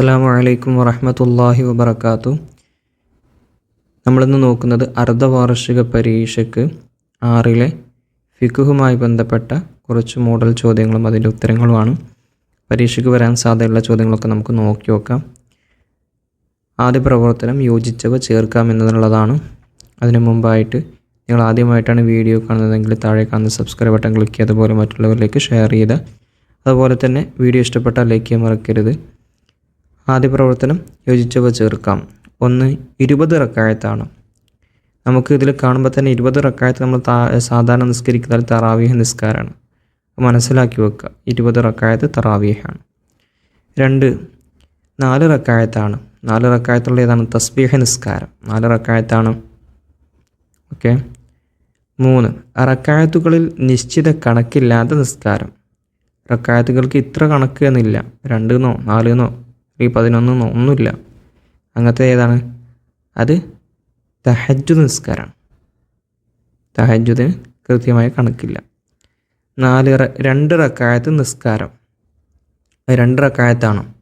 അസ്സാമു അലൈക്കും വറഹമത്തല്ലാഹി വബർക്കാത്തു നമ്മളിന്ന് നോക്കുന്നത് അർദ്ധവാർഷിക പരീക്ഷയ്ക്ക് ആറിലെ ഫിഖുഹുമായി ബന്ധപ്പെട്ട കുറച്ച് മോഡൽ ചോദ്യങ്ങളും അതിന്റെ ഉത്തരങ്ങളുമാണ്. പരീക്ഷയ്ക്ക് വരാൻ സാധ്യതയുള്ള ചോദ്യങ്ങളൊക്കെ നമുക്ക് നോക്കി നോക്കാം. ആദ്യ പ്രവർത്തനം യോജിച്ചവ ചേർക്കാം എന്നുള്ളതാണ് അതിനു മുമ്പായിട്ട് നിങ്ങൾ ആദ്യമായിട്ടാണ് വീഡിയോ കാണുന്നതെങ്കിൽ താഴെ കാണുന്ന സബ്സ്ക്രൈബ് ബട്ടൺ ക്ലിക്ക് അതുപോലെ മറ്റുള്ളവരിലേക്ക് ഷെയർ ചെയ്ത്. അതുപോലെ തന്നെ വീഡിയോ ഇഷ്ടപ്പെട്ടാൽ ലൈക്ക് ചെയ്യാൻ മറക്കരുത്. ആദ്യ പ്രവർത്തനം യോജിച്ചവ ചേർക്കാം. ഒന്ന് ഇരുപത് റക്കായത്താണ്. നമുക്ക് ഇതിൽ കാണുമ്പോൾ തന്നെ ഇരുപത് റക്കായത്ത് നമ്മൾ സാധാരണ നിസ്കരിക്കുന്നത് തറാവീഹ നിസ്കാരമാണ് മനസ്സിലാക്കി വെക്കുക ഇരുപത് റക്കായത്ത് തറാവീഹാണ്. രണ്ട് നാല് റക്കായത്താണ്. നാല് റക്കായത്തുള്ള ഏതാണ്? തസ്ബീഹ നിസ്കാരം. നാല് റക്കായത്താണ്. ഓക്കെ. മൂന്ന് റക്കായത്തുകളിൽ നിശ്ചിത കണക്കില്ലാത്ത നിസ്കാരം. റക്കായത്തുകൾക്ക് ഇത്ര കണക്ക് എന്നില്ല. രണ്ടെന്നോ നാലെന്നോ ഈ പതിനൊന്ന് ഒന്നുമില്ല. അങ്ങനത്തെ ഏതാണ്? അത് തഹജു നിസ്കാരമാണ് തഹജുദിന് കൃത്യമായ കണക്കില്ല. നാല് രണ്ട് റക്കായത്ത് നിസ്കാരം. രണ്ട് റക്കായത്താണ്.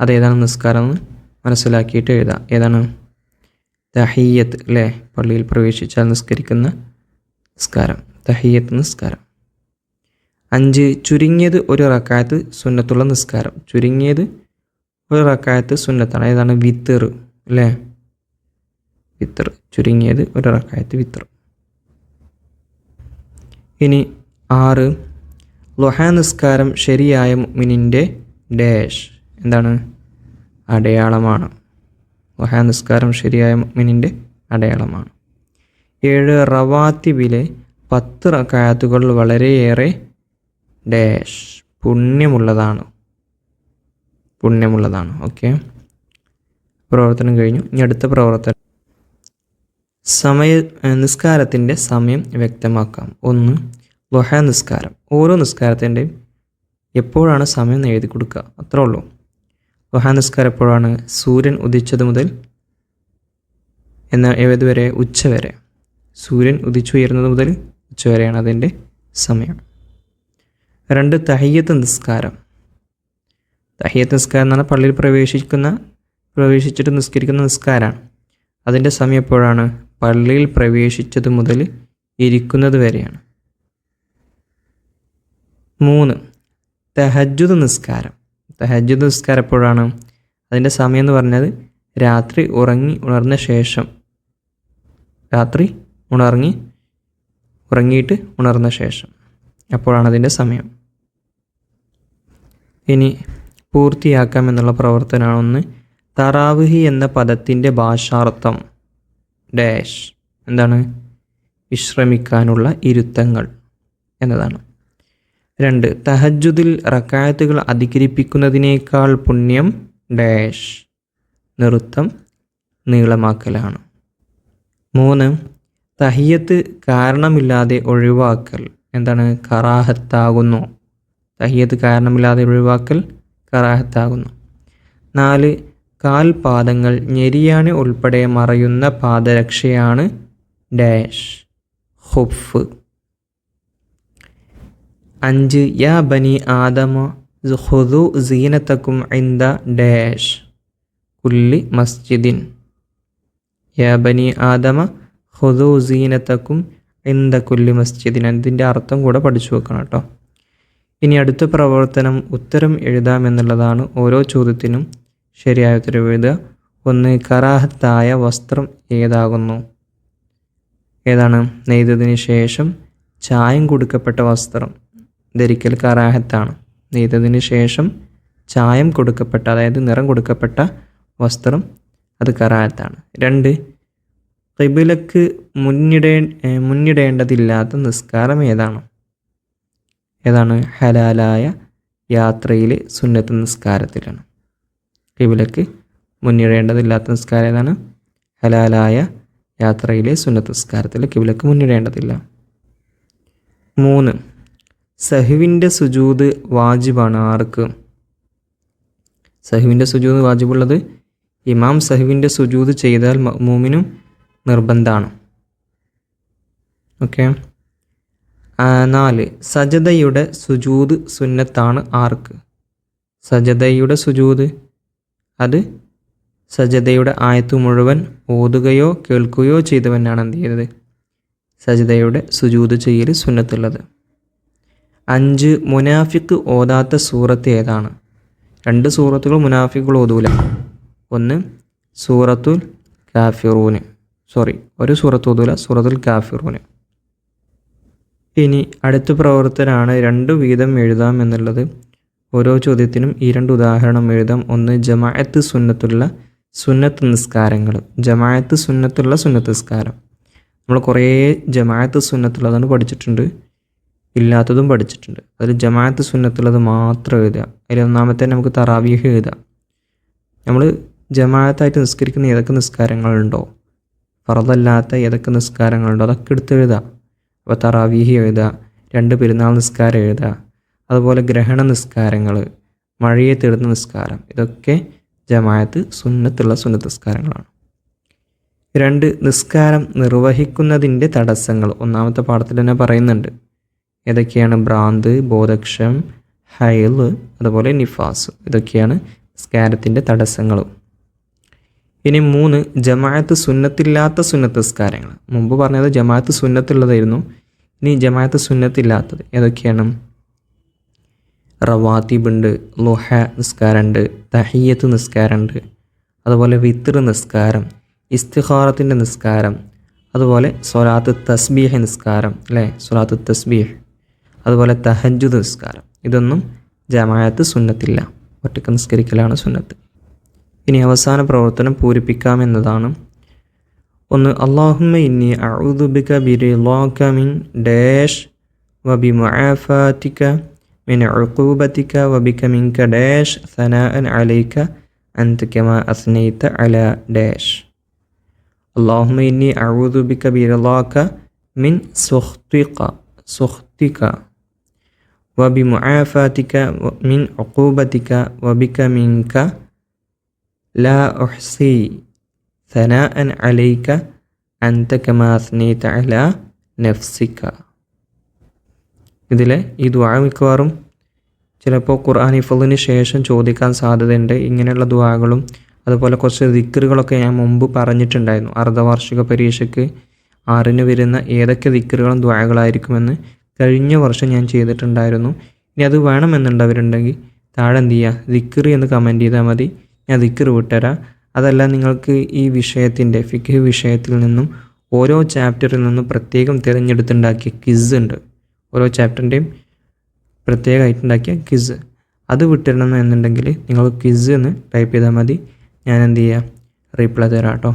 അതേതാണ് നിസ്കാരം എന്ന് മനസ്സിലാക്കിയിട്ട് എഴുതാം. ഏതാണ്? തഹയ്യത്ത് അല്ലേ പള്ളിയിൽ പ്രവേശിച്ചാൽ നിസ്കരിക്കുന്ന നിസ്കാരം. തഹയ്യത്ത് നിസ്കാരം. അഞ്ച് ചുരുങ്ങിയത് ഒരു റക്കായത്ത് സുന്നത്തുള്ള നിസ്കാരം. ചുരുങ്ങിയത് ഒരു റക്കായത്ത് സുന്നത്താണ്. ഏതാണ്? വിത്തർ അല്ലേ? വിത്തർ ചുരുങ്ങിയത് ഒരു റക്കായത്ത് വിത്തർ ഇനി ആറ്. ലുഹ നിസ്കാരം ശരിയായ മിനിന്റെ ഡാഷ്. എന്താണ്? അടയാളമാണ്. ലുഹ നിസ്കാരം ശരിയായ മിനിന്റെ അടയാളമാണ്. ഏഴ് റവാത്തിബിലെ പത്ത് റക്കായത്തുകൾ വളരെയേറെ ഡാഷ്. പുണ്യമുള്ളതാണ്. പുണ്യമുള്ളതാണ്. ഓക്കെ പ്രവർത്തനം കഴിഞ്ഞു. ഇനി അടുത്ത പ്രവർത്തനം. സമയ നിസ്കാരത്തിന്റെ സമയം വ്യക്തമാക്കാം. ഒന്ന് ലൊഹ നിസ്കാരം. ഓരോ നിസ്കാരത്തിന്റെയും എപ്പോഴാണ് സമയം എഴുതി കൊടുക്കുക? അത്രേ ഉള്ളൂ. ലൊഹ നിസ്കാരം എപ്പോഴാണ്? സൂര്യൻ ഉദിച്ചത് മുതൽ എന്ന ഏതുവരെ ഉച്ച വരെ. സൂര്യൻ ഉദിച്ചുയരുന്നത് മുതൽ ഉച്ച വരെയാണ് അതിന്റെ സമയം. രണ്ട് തഹയ്യത്ത് നിസ്കാരം. തഹിയത്ത് നിസ്കാരം എന്ന് പറഞ്ഞാൽ പള്ളിയിൽ പ്രവേശിക്കുന്ന പ്രവേശിച്ചിട്ട് നിസ്കരിക്കുന്ന നിസ്കാരമാണ് അതിന്റെ സമയം എപ്പോഴാണ്? പള്ളിയിൽ പ്രവേശിച്ചത് മുതൽ ഇരിക്കുന്നത് വരെയാണ്. മൂന്ന്. തഹജുദ് നിസ്കാരം. തഹജുദ് നിസ്കാരം എപ്പോഴാണ്? അതിന്റെ സമയം എന്ന് പറഞ്ഞത് രാത്രി ഉറങ്ങി ഉണർന്ന ശേഷം. രാത്രി ഉണർങ്ങി ഉറങ്ങിയിട്ട് ഉണർന്ന ശേഷം. അപ്പോഴാണ് അതിന്റെ സമയം. ഇനി പൂർത്തിയാക്കാം എന്നുള്ള പ്രവർത്തനമാണ് ഒന്ന്. തറാവിഹി എന്ന പദത്തിന്റെ ഭാഷാർത്ഥം ഡാഷ്. എന്താണ്? വിശ്രമിക്കാനുള്ള ഇരുത്തങ്ങൾ എന്നതാണ്. രണ്ട്. തഹജുദിൽ റക്കായത്തുകൾ അധികരിപ്പിക്കുന്നതിനേക്കാൾ പുണ്യം ഡാഷ്. നൃത്തം നീളമാക്കലാണ്. മൂന്ന്. തഹിയത്ത് കാരണമില്ലാതെ ഒഴിവാക്കൽ. എന്താണ്? കറാഹത്താകുന്നു. തഹിയത്ത് കാരണമില്ലാതെ ഒഴിവാക്കൽ. കറാഹത്താകുന്നു. നാല് കാൽപാദങ്ങൾ ഞെരിയാണി ഉൾപ്പെടെ മറയുന്ന പാദരക്ഷയാണ് ഡാഷ് ഹുഫ്. അഞ്ച് യാ ബനി ആദമ ഹുദു സീനത്തക്കും ഇന്ദ ഡാഷ് കുല്ലി മസ്ജിദിൻ. യാ ബനി ആദമ ഹുദു സീനത്തക്കും ഇന്ദ കുല്ലി മസ്ജിദിൻ. അതിന്റെ അർത്ഥം കൂടെ പഠിച്ചു വെക്കണം കേട്ടോ. ഇനി അടുത്ത പ്രവർത്തനം ഉത്തരം എഴുതാമെന്നുള്ളതാണ് ഓരോ ചോദ്യത്തിനും ശരിയായ ഉത്തരം എഴുതുക. ഒന്ന് കറാഹത്തായ വസ്ത്രം ഏതാകുന്നു? ഏതാണ്? നെയ്തതിന് ശേഷം ചായം കൊടുക്കപ്പെട്ട വസ്ത്രം. ധരിക്കൽ കറാഹത്താണ്. നെയ്തതിന് ശേഷം ചായം കൊടുക്കപ്പെട്ട അതായത് നിറം കൊടുക്കപ്പെട്ട വസ്ത്രം അത് കറാഹത്താണ്. രണ്ട് കിബിലക്ക് മുന്നിടേ മുന്നിടേണ്ടതില്ലാത്ത നിസ്കാരം ഏതാണ്? ഏതാണ്? ഹലാലായ യാത്രയിലെ സുന്നത്ത് നിസ്കാരത്തിലാണ്. കിബിലക്ക് മുന്നിടേണ്ടതില്ലാത്ത നിസ്കാരം ഏതാണ്? ഹലാലായ യാത്രയിലെ സുന്നത്ത് നിസ്കാരത്തിൽ കിബിലക്ക് മുന്നിടേണ്ടതില്ല. മൂന്ന്. സഹുവിന്റെ സുജൂത് വാജിബാണ്. ആർക്ക്? സഹുവിന്റെ സുജൂത് വാജിബുള്ളത് ഇമാം സഹുവിന്റെ സുജൂത് ചെയ്താൽ മൂമിനും നിർബന്ധമാണ് ഓക്കെ. നാല് സജതയുടെ സുജൂത് സുന്നത്താണ് ആർക്ക്? സജതയുടെ സുജൂത്? അത് സജതയുടെ ആയത്ത് മുഴുവൻ ഓതുകയോ കേൾക്കുകയോ ചെയ്തവനാണ് എന്ത് ചെയ്തത് സജതയുടെ സുജൂത് ചെയ്യൽ സുന്നത്തുള്ളത്. അഞ്ച് മുനാഫിക്ക് ഓതാത്ത സൂറത്ത് ഏതാണ്? രണ്ട് സൂറത്തുകൾ മുനാഫിക്കുകൾ ഓതൂല. ഒന്ന് സൂറത്തുൽ കാഫിറൂന്. സോറി ഒരു സൂറത്ത് ഓതൂല സൂറത്തുൽ കാഫിറൂന്. ഇനി അടുത്ത പ്രവർത്തനാണ് രണ്ടു വീതം എഴുതാം എന്നുള്ളത്. ഓരോ ചോദ്യത്തിനും ഈ രണ്ട് ഉദാഹരണം എഴുതാം. ഒന്ന് ജമാഅത്ത് സുന്നത്തുള്ള സുന്നത്ത് നിസ്കാരങ്ങൾ. ജമാഅത്ത് സുന്നത്തുള്ള സുന്നത്ത് നിസ്കാരം. നമ്മൾ കുറേ ജമാഅത്ത് സുന്നത്തുള്ളതാണ് പഠിച്ചിട്ടുണ്ട്. ഇല്ലാത്തതും പഠിച്ചിട്ടുണ്ട്. അതിൽ ജമാഅത്ത് സുന്നത്തുള്ളത് മാത്രം എഴുതുക. അതിൽ ഒന്നാമത്തെ നമുക്ക് തറാവീഹ് എഴുതാം. നമ്മൾ ജമാഅത്തായിട്ട് നിസ്കരിക്കുന്ന ഏതൊക്കെ നിസ്കാരങ്ങളുണ്ടോ? ഫറദല്ലാത്ത ഏതൊക്കെ നിസ്കാരങ്ങളുണ്ടോ? അതൊക്കെ എടുത്ത് എഴുതാം. അപ്പോൾ തറാവീഹി എഴുതുക രണ്ട് പെരുന്നാൾ നിസ്കാരം എഴുതുക അതുപോലെ ഗ്രഹണ നിസ്കാരങ്ങൾ മഴയെ തീർന്ന നിസ്കാരം. ഇതൊക്കെ ജമായത്ത് സുന്നത്തുള്ള സുന്നത്ത് നിസ്കാരങ്ങളാണ്. രണ്ട് നിസ്കാരം നിർവഹിക്കുന്നതിന്റെ തടസ്സങ്ങൾ. ഒന്നാമത്തെ പാഠത്തിൽ തന്നെ പറയുന്നുണ്ട്. ഏതൊക്കെയാണ്? ഭ്രാന്ത് ബോധക്ഷം ഹൈൽ അതുപോലെ നിഫാസ്. ഇതൊക്കെയാണ് നിസ്കാരത്തിന്റെ തടസ്സങ്ങൾ ഇനി മൂന്ന് ജമാഅത്ത് സുന്നത്തില്ലാത്ത സുന്നത്ത് നിസ്കാരങ്ങൾ. മുമ്പ് പറഞ്ഞത് ജമാഅത്ത് സുന്നത്തുള്ളതായിരുന്നു. ഇനി ജമാഅത്ത് സുന്നത്തില്ലാത്തത് ഏതൊക്കെയാണ്? റവാത്തിബുണ്ട് ലുഹ നിസ്കാരമുണ്ട് തഹിയത്ത് നിസ്കാരമുണ്ട് അതുപോലെ വിത്തർ നിസ്കാരം ഇസ്തിഹാറത്തിന്റെ നിസ്കാരം അതുപോലെ സൊലാത്ത് തസ്ബീഹ് നിസ്കാരം അല്ലേ? സൊലാത്ത് തസ്ബീഹ് അതുപോലെ തഹജുദ് നിസ്കാരം. ഇതൊന്നും ജമാഅത്ത് സുന്നത്തില്ല. ഒറ്റയ്ക്ക് നിസ്കരിക്കലാണ് സുന്നത്ത്. ഇനി അവസാന പ്രവർത്തനം പൂരിപ്പിക്കാമെന്നതാണ് ഒന്ന് അള്ളാഹുമ്മ ഇന്നി അഊദുബിക ബിറിളാക മിൻ ഡാഷ് വബി മുആഫാതിക മിൻ ഉഖൂബതിക വബിക മിൻക ഡാഷ് സനാഅൻ അലൈക അൻത കമാ അസ്നൈത അല ഡാഷ് അള്ളാഹുമ്മ ഇന്നി അഊദുബിക ബിറിളാക മിൻ സുഖ്തിക സുഖ്തിക وبمعافاتك من عقوبتك وبك منك لا أحصي ثناء അൻ അലൈക്ക كما കമാസ്നീത അല നഫ്സിക്ക ഇതിലെ ഈ ദ്വാ മിക്കവാറും ചിലപ്പോൾ ഖുർആൻ ഹിഫലിന് ശേഷം ചോദിക്കാൻ സാധ്യതയുണ്ട്. ഇങ്ങനെയുള്ള ദ്വാകളും അതുപോലെ കുറച്ച് ദിക്കറുകളൊക്കെ ഞാൻ മുമ്പ് പറഞ്ഞിട്ടുണ്ടായിരുന്നു. അർദ്ധവാർഷിക പരീക്ഷയ്ക്ക് ആറിന് വരുന്ന ഏതൊക്കെ ദിക്കറുകളും ദ്വാകളായിരിക്കുമെന്ന് കഴിഞ്ഞ വർഷം ഞാൻ ചെയ്തിട്ടുണ്ടായിരുന്നു. ഇനി അത് വേണമെന്നുണ്ടവരുണ്ടെങ്കിൽ താഴെ എന്ത് ചെയ്യുക? ദിക്കറി എന്ന് കമന്റ് ചെയ്താൽ മതി. ഞാൻ ദിക്റ് വിട്ടുതരാം. അതല്ല നിങ്ങൾക്ക് ഈ വിഷയത്തിന്റെ ഫിഖ് വിഷയത്തിൽ നിന്നും ഓരോ ചാപ്റ്ററിൽ നിന്നും പ്രത്യേകം തിരഞ്ഞെടുത്തുണ്ടാക്കിയ ക്വിസ് ഉണ്ട്. ഓരോ ചാപ്റ്ററിന്റെയും പ്രത്യേകമായിട്ടുണ്ടാക്കിയ ക്വിസ്. അത് വിട്ടിടണം എന്നുണ്ടെങ്കിൽ നിങ്ങൾ ക്വിസ് എന്ന് ടൈപ്പ് ചെയ്താൽ മതി. ഞാൻ എന്ത് ചെയ്യുക റീപ്ലൈ തരാം കേട്ടോ.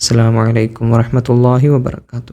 അസ്സാം വലൈക്കും വാഹമത്തല്ലാഹി വാബർക്കാത്തു